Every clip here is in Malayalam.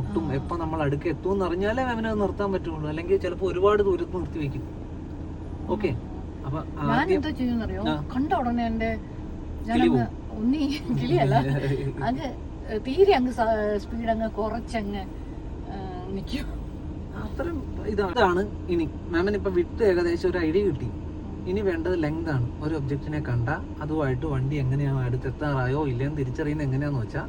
ഒട്ടും എപ്പോൾ നമ്മൾ അടുക്ക എത്തുമെന്ന് അറിഞ്ഞാലേ അത് നിർത്താൻ പറ്റുള്ളൂ. അല്ലെങ്കിൽ ചിലപ്പോൾ ഒരുപാട് ദൂരത്ത് നിർത്തി വെക്കും. ഓക്കെ. അപ്പൊ ഞാൻ എന്താ ചെയ്യുന്നറിയോ. കണ്ട ഉടനെ എന്റെ ഞാനങ്ങ് ഒന്നി കിളിയല്ല. അങ്ങ് തീരെ അങ്ങ് സ്പീഡ് അങ്ങ് കുറച്ചങ്ങ് നിൽക്കും. അത്രയും ഇതാണ്. ഇനി. മാമിന് ഇപ്പൊ വിട്ട് ഏകദേശം ഒരു ഐഡിയ കിട്ടി. ഇനി വേണ്ടത് ലെങ്ത് ആണ്. ഒരു ഒബ്ജക്റ്റിനെ കണ്ട അതുമായിട്ട് വണ്ടി എങ്ങനെയാണ് അടുത്തെത്താറായോ ഇല്ലെന്ന് തിരിച്ചറിയുന്നത് എങ്ങനെയാന്ന് വെച്ചാൽ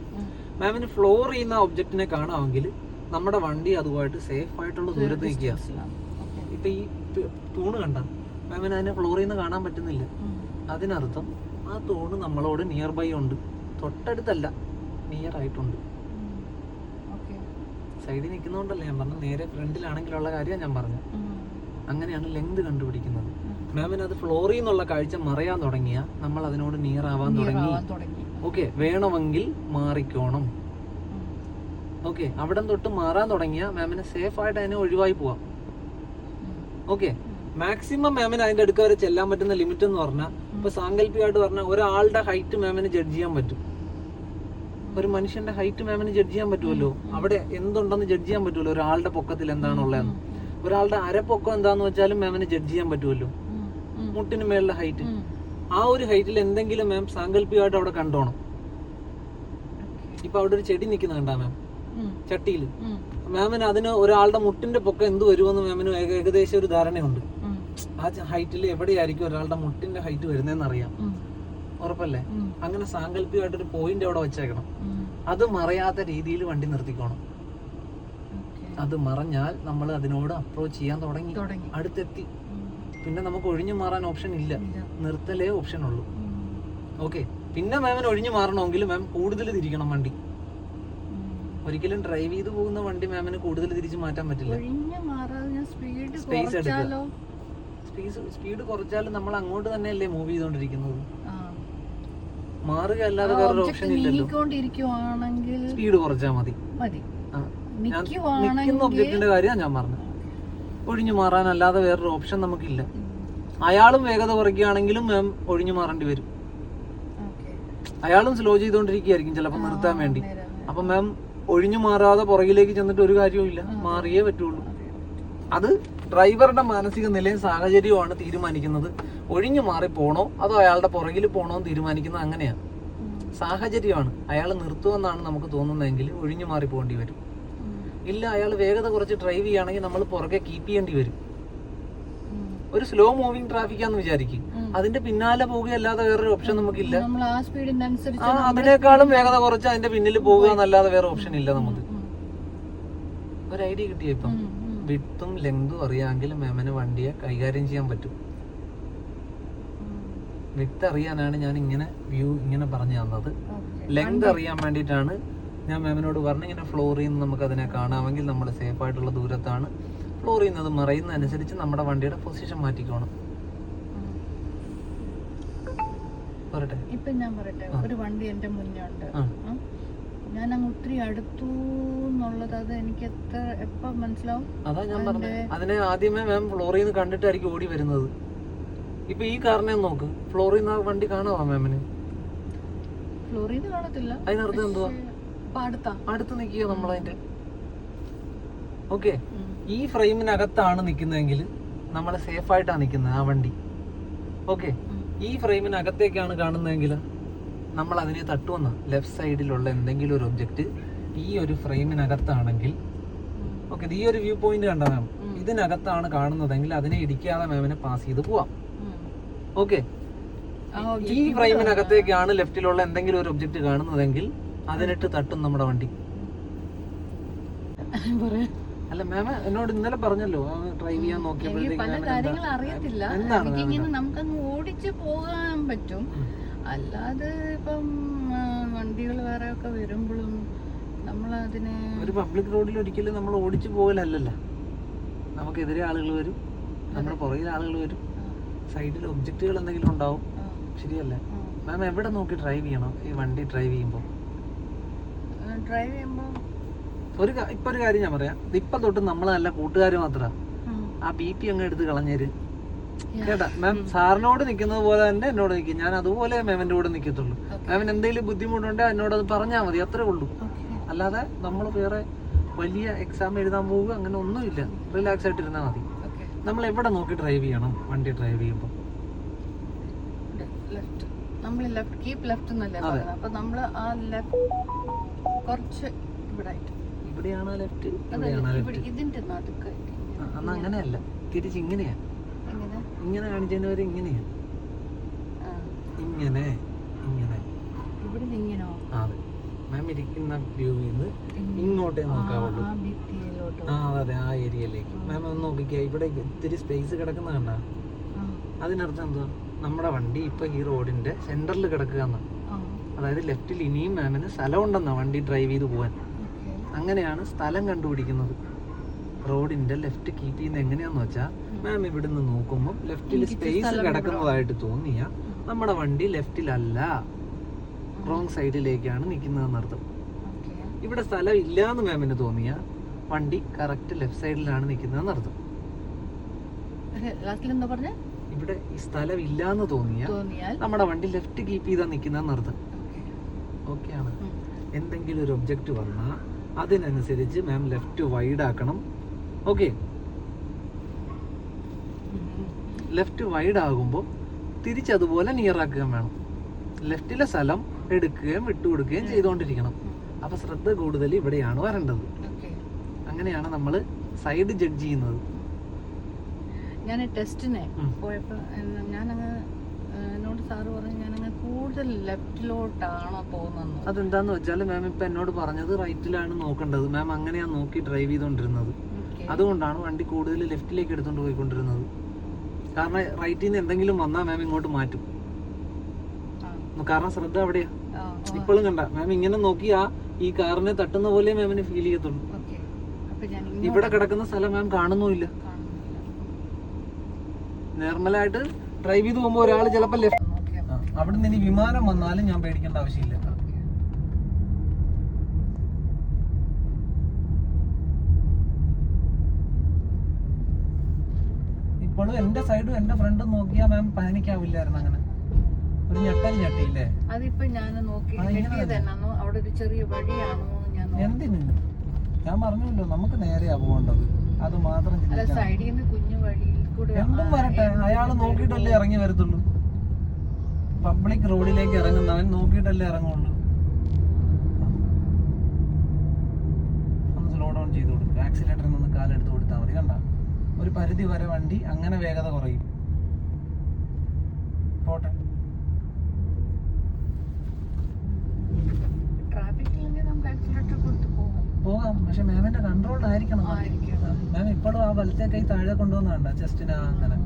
മാമിന് ഫ്ലോർ ചെയ്യുന്ന ഒബ്ജക്റ്റിനെ കാണാമെങ്കിൽ നമ്മുടെ വണ്ടി അതുമായിട്ട് സേഫ് ആയിട്ടുള്ള ദൂരത്ത് നിൽക്കുക. ഇപ്പൊ ഈ തൂണ് കണ്ട. മാമിന് അതിനെ ഫ്ലോർ ചെയ്യുന്ന കാണാൻ പറ്റുന്നില്ല. അതിനർത്ഥം ആ തൂണ് നമ്മളോട് നിയർ ബൈ ഉണ്ട്. തൊട്ടടുത്തല്ല നിയർ ആയിട്ടുണ്ട്. സൈഡിൽ നിൽക്കുന്നതുകൊണ്ടല്ല ഞാൻ പറഞ്ഞു നേരെ ഫ്രണ്ടിലാണെങ്കിലുള്ള കാര്യം ഞാൻ പറഞ്ഞു അങ്ങനെയാണ് ലെങ്ത് കണ്ടുപിടിക്കുന്നത്. മാമിന് അത് ഫ്ലോറിൽ നിന്നുള്ള കാഴ്ച മറയാൻ തുടങ്ങിയ നമ്മൾ അതിനോട് നിയർ ആവാൻ തുടങ്ങി. ഓക്കെ വേണമെങ്കിൽ മാറിക്കോണം. ഓക്കെ അവിടെ തൊട്ട് മാറാൻ തുടങ്ങിയ മാമിന് സേഫ് ആയിട്ട് അതിനെ ഒഴിവായി പോവാം. ഓക്കെ മാക്സിമം മാമിന് അതിന്റെ അടുക്ക വരെ ചെല്ലാൻ പറ്റുന്ന ലിമിറ്റ് എന്ന് പറഞ്ഞാൽ ഇപ്പൊ സാങ്കല്പികമായിട്ട് പറഞ്ഞാൽ ഒരാളുടെ ഹൈറ്റ് മാമിന് ജഡ്ജ് ചെയ്യാൻ പറ്റും. ഒരു മനുഷ്യന്റെ ഹൈറ്റ് മാമിന് ജഡ്ജ് ചെയ്യാൻ പറ്റുമല്ലോ? അവിടെ എന്തുണ്ടെന്ന് ജഡ്ജ് ചെയ്യാൻ പറ്റുമല്ലോ? ഒരാളുടെ പൊക്കത്തിൽ എന്താണുള്ളതെന്ന് ഒരാളുടെ അരപ്പൊക്കം എന്താന്ന് വെച്ചാലും മാമിന് ജഡ്ജ് ചെയ്യാൻ പറ്റുമല്ലോ? മുട്ടിന് മേളിലെ ഹൈറ്റ് ആ ഒരു ഹൈറ്റിൽ എന്തെങ്കിലും മാം സാങ്കല്പികമായിട്ട് അവിടെ കണ്ടോണം. ഇപ്പൊ അവിടെ ഒരു ചെടി നിൽക്കുന്ന കണ്ടാ മാം ചട്ടിയിൽ മാമിന് അതിന് ഒരാളുടെ മുട്ടിന്റെ പൊക്കം എന്ത് വരുമെന്ന് മാമിന് ഏക- ഏകദേശം ഒരു ധാരണയുണ്ട്. ആ ഹൈറ്റിൽ എവിടെയായിരിക്കും ഒരാളുടെ മുട്ടിന്റെ ഹൈറ്റ് വരുന്നതെന്ന് അറിയാം ഉറപ്പല്ലേ? അങ്ങനെ സാങ്കല്പികമായിട്ട് ഒരു പോയിന്റ് അവിടെ വെച്ചേക്കണം. അത് മറയാത്ത രീതിയിൽ വണ്ടി നിർത്തിക്കോണം. അത് മറഞ്ഞാൽ നമ്മൾ അതിനോട് അപ്രോച്ച് ചെയ്യാൻ തുടങ്ങി. അടുത്തെത്തി. പിന്നെ നമുക്ക് ഒഴിഞ്ഞു മാറാൻ ഓപ്ഷൻ ഇല്ല. നിർത്തലേ ഓപ്ഷൻ ഉള്ളൂ. ഓക്കെ പിന്നെ മാമിന് ഒഴിഞ്ഞു മാറണമെങ്കിൽ മാം കൂടുതൽ തിരിക്കണം വണ്ടി. ഒരിക്കലും ഡ്രൈവ് ചെയ്ത് പോകുന്ന വണ്ടി മാമിന് കൂടുതൽ തിരിച്ചു മാറ്റാൻ പറ്റില്ല. സ്പീഡ് എടുക്കുക. കുറച്ചാലോ സ്പീഡ് സ്പീഡ് കുറച്ചാലും നമ്മൾ അങ്ങോട്ട് തന്നെയല്ലേ മൂവ് ചെയ്തുകൊണ്ടിരിക്കുന്നത്. മാറുക അല്ലാതെ വേറൊരു ഓപ്ഷൻ ഇല്ലല്ലോ. സ്പീഡ് കുറച്ചാൽ മതി. നിൽക്കുന്ന ഒബ്ജക്റ്റിന്റെ കാര്യമാണ് ഞാൻ പറഞ്ഞത്. ഒഴിഞ്ഞു മാറാൻ അല്ലാതെ വേറൊരു ഓപ്ഷൻ നമുക്കില്ല. അയാളും വേഗത കുറയ്ക്കുകയാണെങ്കിലും മാം ഒഴിഞ്ഞു മാറേണ്ടി വരും. അയാളും സ്ലോ ചെയ്തുകൊണ്ടിരിക്കുകയായിരിക്കും ചിലപ്പോൾ നിർത്താൻ വേണ്ടി. അപ്പൊ മാം ഒഴിഞ്ഞു മാറാതെ പുറകിലേക്ക് ചെന്നിട്ട് ഒരു കാര്യവുമില്ല മാറിയേ പറ്റുള്ളൂ. അത് ഡ്രൈവറുടെ മാനസിക നിലയും സാഹചര്യവുമാണ് തീരുമാനിക്കുന്നത്. ഒഴിഞ്ഞു മാറി പോണോ അതോ അയാളുടെ പുറകിൽ പോണോ എന്ന് തീരുമാനിക്കുന്നത് അങ്ങനെയാണ്. സാഹചര്യമാണ്. അയാൾ നിർത്തുമെന്നാണ് നമുക്ക് തോന്നുന്നതെങ്കിൽ ഒഴിഞ്ഞു മാറി പോകേണ്ടി വരും. ഇല്ല അയാൾ വേഗത കുറച്ച് ഡ്രൈവ് ചെയ്യുകയാണെങ്കിൽ നമ്മൾ പുറകെ കീപ്പ് ചെയ്യേണ്ടി വരും. ഒരു സ്ലോ മൂവിങ് ട്രാഫിക്കാന്ന് വിചാരിക്കും. അതിന്റെ പിന്നാലെ പോവുകയല്ലാതെ വേറൊരു ഓപ്ഷൻ നമുക്കില്ല. അതിനേക്കാളും വേഗത കുറച്ച് അതിന്റെ പിന്നിൽ പോവുക എന്നല്ലാതെ വേറെ ഓപ്ഷൻ ഇല്ല നമുക്ക്. ഒരു ഐഡിയ കിട്ടിയ ഇപ്പം? വിട്ടും ലെങ്തും അറിയാമെങ്കിൽ മാമിന് വണ്ടിയെ കൈകാര്യം ചെയ്യാൻ പറ്റും. വിത്ത് അറിയാനാണ് ഞാൻ ഇങ്ങനെ വ്യൂ ഇങ്ങനെ പറഞ്ഞു തന്നത്. ലെങ്ത് അറിയാൻ വേണ്ടിയിട്ടാണ് ഞാൻ മാമിനോട് പറഞ്ഞു ഇങ്ങനെ ഫ്ലോറിൽ നിന്ന് നമുക്ക് അതിനെ കാണാമെങ്കിൽ നമ്മൾ സേഫ് ആയിട്ടുള്ള ദൂരത്താണ്. ഫ്ലോറിൽ നിന്ന് അത് മറയുന്നതനുസരിച്ച് നമ്മുടെ വണ്ടിയുടെ പൊസിഷൻ മാറ്റിക്കോണം. ഇപ്പൊ ഞാൻ പറയട്ടെ ഒരു വണ്ടി എന്റെ മുന്നേ ഉണ്ട്. ഞാൻ അങ്ങ് ഒത്തിരി അടുത്തു എന്നുള്ളത് അത് എനിക്ക് എത്ര എപ്പ മനസ്സിലാവും? അതാ ഞാൻ പറഞ്ഞത് അതിനെ ആദ്യമേ മാം ഫ്ലോറിൽ നിന്ന് കണ്ടിട്ടായിരിക്കും ഓടി വരുന്നത്. ഇപ്പൊ ഈ കാറിനെ നോക്ക്. ഫ്ലോറിൽ നിന്ന് വണ്ടി കാണാവാ മാമിന്? ഫ്ലോറിൽ നിന്ന് കാണത്തില്ല. അതിനർത്ഥം എന്തുവാ? അടുത്താ നിൽക്കുക നമ്മളതിന്റെ ഓക്കെ. ഈ ഫ്രെയിമിനകത്താണ് നിൽക്കുന്നതെങ്കിൽ നമ്മൾ സേഫ് ആയിട്ടാണ് നിൽക്കുന്നത് ആ വണ്ടി. ഓക്കെ. ഈ ഫ്രെയിമിനകത്തേക്കാണ് കാണുന്നതെങ്കിൽ നമ്മൾ അതിനെ തട്ടുവന്ന ലെഫ്റ്റ് സൈഡിലുള്ള എന്തെങ്കിലും ഒരു ഒബ്ജക്റ്റ് ഈ ഒരു ഫ്രെയിമിനകത്താണെങ്കിൽ ഓക്കെ ഈ ഒരു വ്യൂ പോയിന്റ് കണ്ട മാം ഇതിനകത്താണ് കാണുന്നതെങ്കിൽ അതിനെ ഇടിക്കാതെ മാമിനെ പാസ് ചെയ്ത് പോവാം. ഓക്കെ. ഈ ഫ്രെയിമിനകത്തേക്കാണ് ലെഫ്റ്റിലുള്ള എന്തെങ്കിലും ഒരു ഒബ്ജക്റ്റ് കാണുന്നതെങ്കിൽ അതിനിട്ട് തട്ടും നമ്മുടെ വണ്ടി. അല്ല മാമ എന്നോട് ഇന്നലെ പറഞ്ഞല്ലോ ഡ്രൈവ് ചെയ്യാൻ നോക്കിയപ്പോഴത്തേക്ക് അറിയത്തില്ല. നമുക്കങ്ങ് ഓടിച്ച് പോകാൻ പറ്റും. അല്ലാതെ ഇപ്പം വണ്ടികൾ വേറെ ഒക്കെ വരുമ്പോഴും നമ്മളതിനെ ഒരു പബ്ലിക് റോഡിൽ ഒരിക്കലും നമ്മൾ ഓടിച്ചു പോകലല്ലല്ലോ. നമുക്കെതിരെ ആളുകൾ വരും നമ്മുടെ പുറകിൽ ആളുകൾ വരും. സൈഡിൽ ഒബ്ജക്റ്റുകൾ എന്തെങ്കിലും ഉണ്ടാവും. ശരിയല്ലേ? മാം എവിടെ നോക്കി ഡ്രൈവ് ചെയ്യണം? ഈ വണ്ടി ഡ്രൈവ് ചെയ്യുമ്പോൾ ഡ്രൈവ് ചെയ്യുമ്പോൾ ഒരു ഇപ്പൊ ഒരു കാര്യം ഞാൻ പറയാം. ഇപ്പൊ തൊട്ട് നമ്മളല്ല കൂട്ടുകാർ മാത്രമാണ് ആ ബി പി അങ്ങ് എടുത്ത് കളഞ്ഞേര്. കേട്ടാ? മാം സാറിനോട് നിൽക്കുന്നത് പോലെ തന്നെ എന്നോട് നിൽക്കും ഞാൻ അതുപോലെ മാമിന്റെ കൂടെ നിൽക്കത്തുള്ളൂ മാമിന് എന്തെങ്കിലും ബുദ്ധിമുട്ടുണ്ടെങ്കിൽ എന്നോട് അത് പറഞ്ഞാൽ മതി. അത്രേ ഉള്ളൂ. അല്ലാതെ നമ്മൾ വേറെ വലിയ എക്സാം എഴുതാൻ പോവുക അങ്ങനെ ഒന്നുമില്ല. റിലാക്സ് ആയിട്ട് ഇരുന്നാൽ മതി. നമ്മൾ എവിടെ നോക്കി ഡ്രൈവ് ചെയ്യണം? വണ്ടി ഡ്രൈവ് ചെയ്യുമ്പോൾ നമ്മൾ ലെഫ്റ്റ് കീപ് ലെഫ്റ്റ് എന്നല്ലേ അതെ. പറയുന്നത് അപ്പൊ നമ്മൾ ആ ലെഫ്റ്റ് കുറച്ച് ഇവിടെ ഇവിടെയാണോ ലെഫ്റ്റ് ഇതിന്റെ നടുക്കായിട്ട് അന്ന് അങ്ങനെയല്ല. തിരിച്ച് ഇങ്ങനെയാ. ഇങ്ങനെ കാണിച്ചവര് ഇങ്ങനെയാ. ആ. ഇങ്ങനെ ഇങ്ങനെ. ഇവിടെ ഇങ്ങനോ? അതെ. മാം ഇരിക്കുന്ന വ്യൂവിൽ നിന്ന് ഇങ്ങോട്ടേ നോക്കാവുള്ളൂ ആ അതെ ആ ഏരിയയിലേക്ക്. മാം ഒന്ന് നോക്കിക്കുക ഇവിടെ ഇത്തിരി സ്പേസ് കിടക്കുന്ന കണ്ട? അതിനർത്ഥം എന്താ? നമ്മുടെ വണ്ടി ഇപ്പൊ ഈ റോഡിന്റെ സെന്ററിൽ കിടക്കുക എന്നാ ആ അതായത് ലെഫ്റ്റിൽ ഇനിയും മാമിന് സ്ഥലമുണ്ടെന്നാ വണ്ടി ഡ്രൈവ് ചെയ്ത് പോവാൻ. അങ്ങനെയാണ് സ്ഥലം കണ്ടുപിടിക്കുന്നത്. റോഡിന്റെ ലെഫ്റ്റ് കീപ്പ് ചെയ്യുന്നത് എങ്ങനെയാന്ന് വെച്ചാൽ മാം ഇവിടുന്ന് നോക്കുമ്പോൾ ലെഫ്റ്റിൽ സ്പേസ് കിടക്കുന്നതായിട്ട് തോന്നിയ നമ്മുടെ വണ്ടി ലെഫ്റ്റിലല്ല റോങ് സൈഡിലേക്കാണ് നിൽക്കുന്നതെന്ന് അർത്ഥം. ഓക്കെ ഇവിടെ സ്ഥലം ഇല്ലാന്ന് മാമിന് തോന്നിയ വണ്ടി കറക്റ്റ് ലെഫ്റ്റ് സൈഡിലാണ് നിൽക്കുന്നതെന്ന് അർത്ഥം. ലാസ്റ്റിൽ എന്താ പറഞ്ഞ? ഇവിടെ ഈ സ്ഥലം ഇല്ലാന്ന് തോന്നിയ തോന്നിയാൽ നമ്മുടെ വണ്ടി ലെഫ്റ്റ് കീപ്പ് ചെയ്താ നിൽക്കുന്നതെന്ന് അർത്ഥം. ഓക്കെ ഓക്കെയാണ് എന്തെങ്കിലും ഒരു ഒബ്ജക്റ്റ് വന്നാൽ അതിനനുസരിച്ച് മാം ലെഫ്റ്റ് വൈഡ് ആക്കണം. ഓക്കെ ലെഫ്റ്റ് വൈഡ് ആകുമ്പോൾ തിരിച്ചതുപോലെ നിയർ ആക്കുകയും വേണം. ലെഫ്റ്റിലെ സ്ഥലം എടുക്കുകയും വിട്ടുകൊടുക്കുകയും ചെയ്തുകൊണ്ടിരിക്കണം. അപ്പോൾ ശ്രദ്ധ കൂടുതൽ ഇവിടെയാണ് വരേണ്ടത്. അങ്ങനെയാണ് നമ്മൾ സൈഡ് ജഡ്ജ് ചെയ്യുന്നത്. ഞാൻ ടെസ്റ്റിനെ. പോയപ്പോൾ ഞാൻ ഏഹ്, എന്നോട് സാറ് പറഞ്ഞു ഞാനങ്ങ് കൂടുതൽ ലെഫ്റ്റിലോട്ടാണോ പോകുന്നത്? അതെന്താന്ന് വെച്ചാൽ മാം ഇപ്പൊ എന്നോട് പറഞ്ഞത് റൈറ്റിലാണ് നോക്കേണ്ടത്. മാം അങ്ങനെയാണ് നോക്കി ഡ്രൈവ് ചെയ്തുകൊണ്ടിരുന്നത് അതുകൊണ്ടാണ് വണ്ടി കൂടുതൽ ലെഫ്റ്റിലേക്ക് എടുത്തുകൊണ്ട് പോയിക്കൊണ്ടിരുന്നത്. കാരണം റൈറ്റിൽ നിന്ന് എന്തെങ്കിലും വന്നാൽ മാം ഇങ്ങോട്ട് മാറ്റും. ആ. കാരണം ശ്രദ്ധ അവിടെയാ. ഇപ്പോഴും കണ്ട. മാം ഇങ്ങനെ നോക്കിയാ ഈ കാറിനെ തട്ടുന്ന പോലെ മാമിന് ഫീൽ ചെയ്യത്തുള്ളൂ. ഇവിടെ കിടക്കുന്ന സ്ഥലം മാം കാണുന്നുമില്ല. നോർമലായിട്ട് ഡ്രൈവ് ചെയ്ത് പോകുമ്പോൾ ഒരാൾ ചിലപ്പോൾ ലെഫ്റ്റ് അവിടെ നിന്ന് ഇനി വിമാനം വന്നാലും ഞാൻ പേടിക്കേണ്ട ആവശ്യമില്ല ഇപ്പോഴും എന്റെ സൈഡും എന്റെ ഫ്രണ്ടും നോക്കിയാ മാം പാനിക് ആവില്ലായിരുന്നു അങ്ങനെ. ഒരു ഞെട്ടൽ ഞെട്ടിയില്ലേ? അതിപ്പോ ഞാൻ നോക്കി അവിടെ ഒരു ചെറിയ വഴിയാണോ. എന്തിന്? ഞാൻ പറഞ്ഞല്ലോ നമുക്ക് നേരെയാ പോകേണ്ടത്. അത് മാത്രം സൈഡിൽ നിന്ന് കുഞ്ഞു വഴിയിൽ കൂടെ എന്തും വരട്ടെ. അയാൾ അയാൾ നോക്കിയിട്ടല്ലേ ഇറങ്ങി വരത്തുള്ളൂ. പബ്ലിക് റോഡിലേക്ക് ഇറങ്ങുന്നവൻ നോക്കിയിട്ടല്ലേ ഇറങ്ങുള്ളൂ. ഒന്ന് സ്ലോ ഡൗൺ ചെയ്ത് കൊടുക്കുക ആക്സിലേറ്ററിൽ നിന്ന് കാലെടുത്ത് കൊടുത്താൽ മതി. കണ്ട? ഒരു പരിധി വരെ വണ്ടി അങ്ങനെ വേഗത കുറയും. പോട്ടെ. പോകാം. പോകാം. പക്ഷെ മാമിന്റെ കൺട്രോൾഡ്. ആയിരിക്കണം. മാം ഇപ്പോഴും ആ വലത്തെ കൈ താഴെ കൊണ്ടുവന്നാണ്ട. ചെസ്റ്റിന് അങ്ങനെ.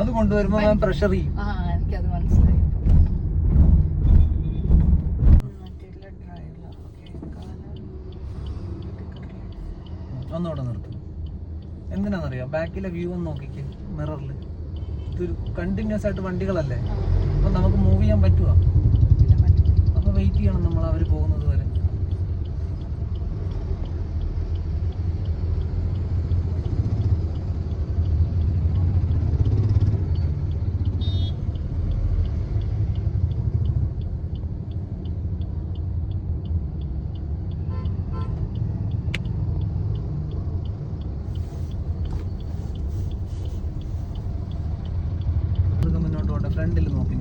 അത് കൊണ്ടുവരുമ്പോ മാം പ്രഷർ ചെയ്യും. എനിക്കത് മനസ്സിലായി. ഒന്നുകൂടെ നിർത്തും. എന്തിനാണെന്നറിയോ? ബാക്കിലെ വ്യൂ ഒന്ന് നോക്കിക്ക് മിററിൽ ഇതൊരു കണ്ടിന്യൂസ് ആയിട്ട് വണ്ടികളല്ലേ? അപ്പൊ നമുക്ക് മൂവ് ചെയ്യാൻ പറ്റുമോ അപ്പോൾ വെയിറ്റ് ചെയ്യണം നമ്മൾ അവർ പോകുന്നത് വരെ മൃഗം മുന്നോട്ട് പോട്ടെ ഫ്രണ്ടിൽ നോക്കി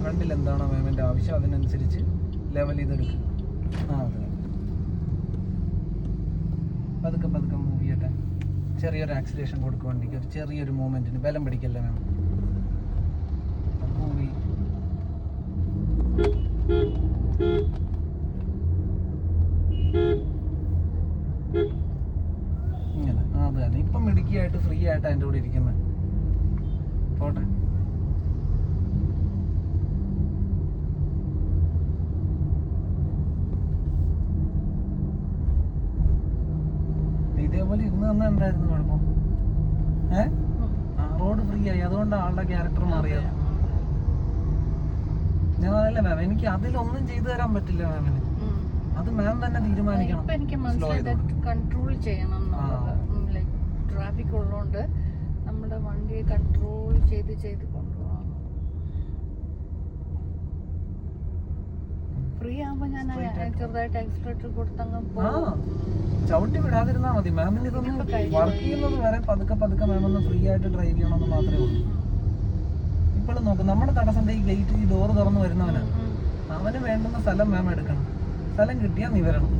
ഫ്രണ്ടിൽ എന്താണോ മാമിന്റെ ആവശ്യം അതിനനുസരിച്ച് ലെവൽ ചെയ്തെടുക്കും. ആ അതെ. പതുക്കെ പതുക്കെ മൂവ് ചെയ്യട്ടെ. ചെറിയൊരു ആക്സിലേഷൻ കൊടുക്കുക ഒരു ചെറിയൊരു മൂവ്മെന്റിന് ബലം പിടിക്കല്ലേ മാം മൂവി ഇങ്ങനെ. അതാണ് ഇപ്പം മിടുക്കിയായിട്ട് ഫ്രീ ആയിട്ട് അതിന്റെ കൂടെ ഇരിക്കുന്നത് പോട്ടെ ഇതേപോലെ ഇരുന്ന് തന്നെ ഉണ്ടായിരുന്നു കുഴപ്പം ഏ ആ റോഡ് ഫ്രീ ആയി. അതുകൊണ്ടാണ് ആളുടെ ക്യാരക്ടർ മാറിയത് ഞാൻ അതല്ല മാം എനിക്ക് അതിലൊന്നും ചെയ്തു തരാൻ പറ്റില്ല മാമിന് അത് മാം തന്നെ തീരുമാനിക്കണം. എനിക്ക് മനസ്സിലായത് കൺട്രോൾ ചെയ്യണം ട്രാഫിക് ഉള്ളതുകൊണ്ട് നമ്മുടെ വണ്ടിയെ കൺട്രോൾ ചെയ്ത് ചെയ്ത് ഫ്രീ ഞാൻ ചെറുതായിട്ട് കൊടുത്തങ്ങ് ചവിട്ടി വിടാതിരുന്നാ മതി. മാമിന് ഇതൊന്നും വർക്ക് ചെയ്യുന്നത് വരെ പതുക്കെ പതുക്കെ മാം ഒന്ന് ഫ്രീ ആയിട്ട് ഡ്രൈവ് ചെയ്യണമെന്ന് മാത്രമേ ഉള്ളൂ. ഇപ്പോഴും നോക്കും നമ്മുടെ തടസ്സന്റെ ഈ ഗേറ്റ് ഈ ഡോർ തുറന്ന് വരുന്നവനാണ് അവന് വേണ്ടുന്ന സ്ഥലം മാം എടുക്കണം. സ്ഥലം കിട്ടിയാൽ നിവരണം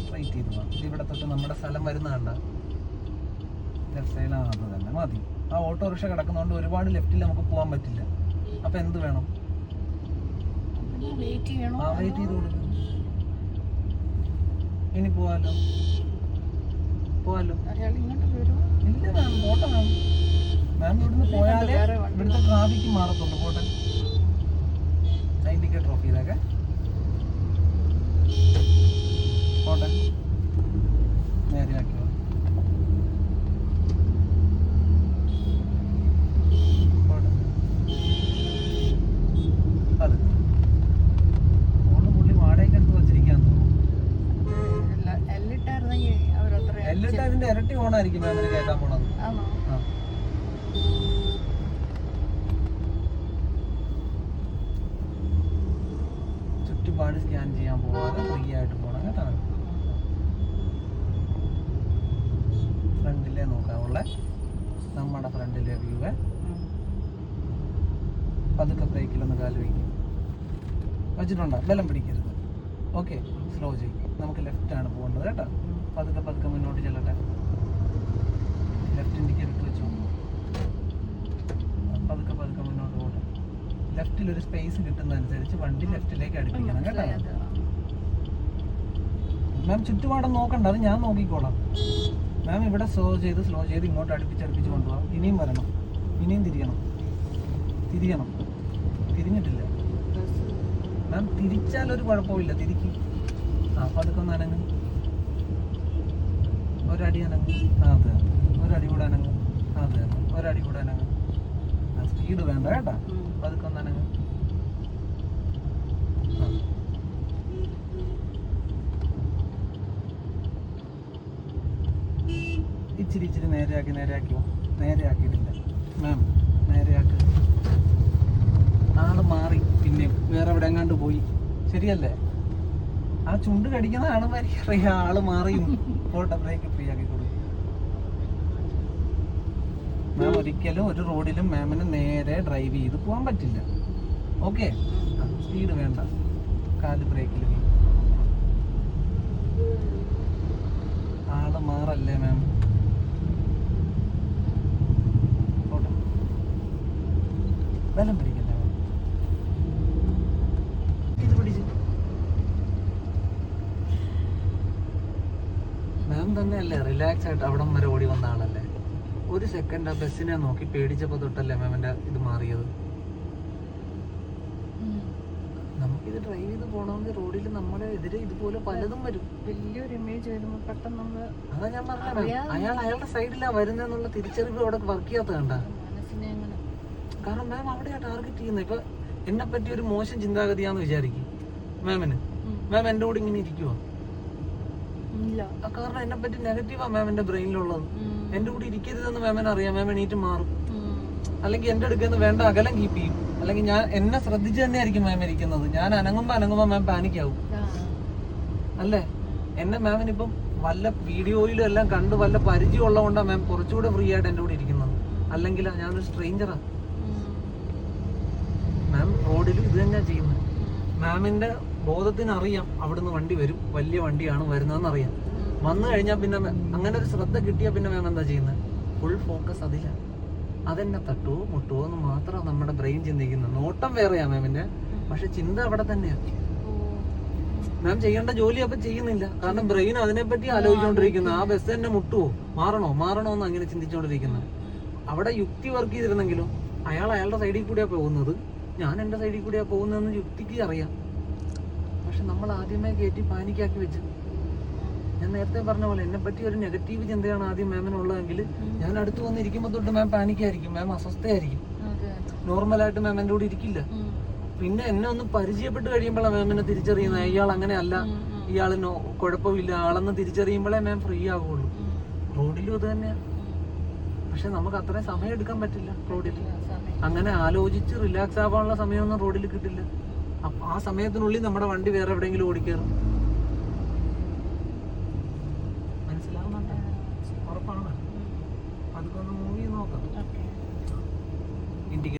സ്ട്രൈറ്റ് ചെയ്ത് പോവാം ഇത് ഇവിടെ തൊട്ട് നമ്മുടെ സ്ഥലം വരുന്ന കണ്ട? ലെഫ്റ്റ് തന്നെ മതി. ആ ഓട്ടോറിക്ഷ കിടക്കുന്നതുകൊണ്ട് ഒരുപാട് ലെഫ്റ്റിൽ നമുക്ക് പോകാൻ പറ്റില്ല. അപ്പൊ എന്ത് വേണം? വെയിറ്റ് ചെയ്യണോ? ആ വെയിറ്റ് ചെയ്ത് കൊടുക്കും. ഇനി പോവാലോ? പോവാലോ? ഇല്ല മാം പോട്ടെ മാം മാം ഇവിടുന്ന് പോയാലേ ഇവിടുത്തെ ട്രാഫിക്ക് മാറത്തുള്ളൂ. പോട്ടെ. സൈൻ ടിക്കറ്റ് ഡ്രോപ്പ് ചെയ്തേക്കെ. പോട്ടെ നേരെ ആക്കിയോ പോട്ടെ അത് ഫോണ് പുള്ളി വാടകയ്ക്ക് എടുത്ത് വച്ചിരിക്കാൻ തോന്നുന്നു എല്ലിട്ടായിരുന്നെങ്കിൽ അവരത്ര എന്നിട്ട് അതിന്റെ ഇരട്ടി ഓണായിരിക്കും മാമിന് കേൾക്കാൻ പോണത് ആണോ ആ ചുറ്റുപാട് സ്കാൻ ചെയ്യാൻ പോവാതെ ഫ്രീ ആയിട്ട് പോകണം കേട്ടോ ഫ്രണ്ടിലെ നോക്കാവുള്ള. നമ്മുടെ ഫ്രണ്ടിലെ വ്യൂവ്. പതുക്കെ ബ്രേക്കിലൊന്ന് കാൽ വയ്ക്കും വെച്ചിട്ടുണ്ടോ? ബലം പിടിക്കരുത്. ഓക്കെ സ്ലോ ചെയ്യും. നമുക്ക് ലെഫ്റ്റ് ആണ് പോകേണ്ടത് കേട്ടോ. പതുക്കെ പതുക്കെ മുന്നോട്ട് ചെല്ലട്ടെ. ലെഫ്റ്റ് ഇൻഡിക്കേറ്റർ വെച്ചു. പതുക്കെ പതുക്കെ മുന്നോട്ട് പോകട്ടെ. ലെഫ്റ്റിൽ ഒരു സ്പേസ് കിട്ടുന്നതനുസരിച്ച് വണ്ടി ലെഫ്റ്റിലേക്ക് അടുപ്പിക്കണം കേട്ടോ. മാം ചുറ്റുപാടും നോക്കണ്ട. അത് ഞാൻ നോക്കിക്കോളാം. മാം ഇവിടെ സ്ലോ ചെയ്ത് സ്ലോ ചെയ്ത് ഇങ്ങോട്ട് അടുപ്പിച്ച് അടുപ്പിച്ച് കൊണ്ടുപോകാം. ഇനിയും വരണം. ഇനിയും തിരിയണം. തിരിയണം. തിരിഞ്ഞിട്ടില്ല. മാം തിരിച്ചാൽ ഒരു കുഴപ്പമില്ല തിരിക്കും. ആ പതുക്കെ ഒന്ന് അനങ്ങ്. ഒരടി അനങ്ങ്. ആ അതെ. ഒരടി കൂടെ അനങ്ങ്. ആ, അതെ. ഒരടി കൂടെ അനങ്ങ്. സ്പീഡ് വേണ്ട കേട്ടാ. പതുക്കെ ഒന്ന് അനങ്ങ്. ആ. ഇച്ചിരി ഇച്ചിരി നേരെയാക്കി നേരെയാക്കിയോ നേരെയാക്കിയിട്ടില്ല. മാം നേരെയാക്ക്. ആൾ മാറി. പിന്നെ വേറെ എവിടെ എങ്ങാണ്ട് പോയി. ശരിയല്ലേ? ആ ചുണ്ട് കടിക്കുന്ന കാണുമ്പോൾ അറിയാം ആൾ മാറിയും. ഫോട്ടോ ബ്രേക്ക് ഫ്രീ ആക്കി കൊടുക്കും. മാം ഒരിക്കലും ഒരു റോഡിലും മാമിന് നേരെ ഡ്രൈവ് ചെയ്ത് പോകാൻ പറ്റില്ല. ഓക്കെ സ്പീഡ് വേണ്ട. കാൽ ബ്രേക്കിൽ ആൾ മാറല്ലേ മാം പോട്ടെ ബലം പിടിക്കല്ലേ മാം ഇത് പിടിച്ച് മാം തന്നെയല്ലേ റിലാക്സ് ആയിട്ട് അവിടം വരെ ഓടി വന്ന ആളല്ലേ? ഒരു സെക്കൻഡ് ആ ബസ്സിനെ നോക്കി പേടിച്ചപ്പോ തൊട്ടല്ലേ മാമിന്റെ ഇത് മാറിയത്. നമുക്കിത് ഡ്രൈവ് ചെയ്ത് പോകണമെങ്കിൽ റോഡിൽ നമ്മുടെ എതിരെ ഇതുപോലെ പലതും വരും. വലിയൊരു ഇമേജ് വരുമ്പോ പെട്ടെന്ന് അതാ ഞാൻ പറഞ്ഞത്. അയാൾ അയാളുടെ സൈഡിലാ വരുന്നെന്നുള്ള തിരിച്ചറിവ് അവിടെ വർക്ക് ചെയ്യാത്ത കണ്ട? കാരണം മാം അവിടെയാ ടാർഗറ്റ് ചെയ്യുന്നത് ഇപ്പൊ എന്നെ പറ്റി ഒരു മോശം ചിന്താഗതിയാന്ന് വിചാരിക്കും. മാമിന്. മാം എന്റെ കൂടെ ഇങ്ങനെ ഇരിക്കുവോ? കാരണം എന്നെ പറ്റി നെഗറ്റീവാ മാമിന്റെ ബ്രെയിനിലുള്ളത് എന്റെ കൂടെ ഇരിക്കരുതെന്ന് മാമിന് അറിയാം. മാം എണീറ്റ് മാറും. അല്ലെങ്കിൽ എന്റെ അടുക്കുന്ന വേണ്ട അകലം കീപ്പ് ചെയ്യും. അല്ലെങ്കിൽ ഞാൻ എന്നെ ശ്രദ്ധിച്ച് തന്നെ ആയിരിക്കും മാം ഇരിക്കുന്നത്. ഞാൻ അനങ്ങുമ്പോ അനങ്ങുമ്പോ മാം പാനിക് ആവും. അല്ലേ? എന്നെ മാമിന് ഇപ്പം വല്ല വീഡിയോയിലും എല്ലാം കണ്ട് വല്ല പരിചയം ഉള്ളതുകൊണ്ടാണ് മാം കുറച്ചുകൂടെ ഫ്രീ ആയിട്ട് എന്റെ കൂടെ ഇരിക്കുന്നത്. അല്ലെങ്കിൽ ഞാനൊരു സ്ട്രേഞ്ചറാ ഉം. മാം റോഡിൽ ഇത് തന്നെയാ ചെയ്യുന്നത്. മാമിന്റെ ബോധത്തിന് അറിയാം അവിടുന്ന് വണ്ടി വരും. വലിയ വണ്ടിയാണ് വരുന്നതെന്ന് അറിയാം വന്നു കഴിഞ്ഞാൽ പിന്നെ അങ്ങനെ ഒരു ശ്രദ്ധ കിട്ടിയാൽ പിന്നെ മാം എന്താ ചെയ്യുന്നത് ഫുൾ ഫോക്കസ് അതിലാണ് അതെന്നെ തട്ടുവോ മുട്ടുവോ എന്ന് മാത്രം നമ്മുടെ ബ്രെയിൻ ചിന്തിക്കുന്നത് നോട്ടം വേറെയാ മാമിന്റെ പക്ഷെ ചിന്ത അവിടെ തന്നെയാണ്. മാം ചെയ്യേണ്ട ജോലി അപ്പൊ ചെയ്യുന്നില്ല. കാരണം ബ്രെയിൻ അതിനെപ്പറ്റി ആലോചിച്ചുകൊണ്ടിരിക്കുന്നത് ആ ബസ് തന്നെ മുട്ടുവോ? മാറണോ? മാറണോ എന്ന് അങ്ങനെ ചിന്തിച്ചുകൊണ്ടിരിക്കുന്നത് അവിടെ യുക്തി വർക്ക് ചെയ്തിരുന്നെങ്കിലും അയാൾ അയാളുടെ സൈഡിൽ കൂടിയാ പോകുന്നത്. ഞാൻ എന്റെ സൈഡിൽ കൂടിയാ പോകുന്നതെന്ന് യുക്തിക്ക് അറിയാം. പക്ഷെ നമ്മൾ ആദ്യമേ കയറ്റി പാനിക്കാക്കി വെച്ചു. ഞാൻ നേരത്തെ പറഞ്ഞ പോലെ എന്നെ പറ്റി ഒരു നെഗറ്റീവ് ചിന്തയാണ് ആദ്യം മാമിനുള്ളതെങ്കിൽ ഞാൻ അടുത്ത് വന്നിരിക്കുമ്പോൾ തൊട്ട് മാം പാനിക്കായിരിക്കും. മാം അസ്വസ്ഥയായിരിക്കും. നോർമൽ നോർമലായിട്ട് മാം എന്റെ കൂടെ ഇരിക്കില്ല. പിന്നെ എന്നെ ഒന്ന് പരിചയപ്പെട്ട് കഴിയുമ്പോഴാണ് മാമിനെ തിരിച്ചറിയുന്നത്. ഇയാൾ അങ്ങനെ അല്ല ഉം. ഉം. ഇയാൾ നോ കുഴപ്പമില്ല. ആളെന്ന് തിരിച്ചറിയുമ്പോഴേ മാം ഫ്രീ ആകുള്ളൂ. റോഡിലും ഇത് തന്നെയാണ്. പക്ഷെ നമുക്ക് അത്രയും സമയം എടുക്കാൻ പറ്റില്ല റോഡിൽ. അങ്ങനെ ആലോചിച്ച് റിലാക്സ് ആവാനുള്ള സമയമൊന്നും റോഡിൽ കിട്ടില്ല. ആ സമയത്തിനുള്ളിൽ നമ്മുടെ വണ്ടി വേറെ എവിടെയെങ്കിലും ഓടിക്കയറും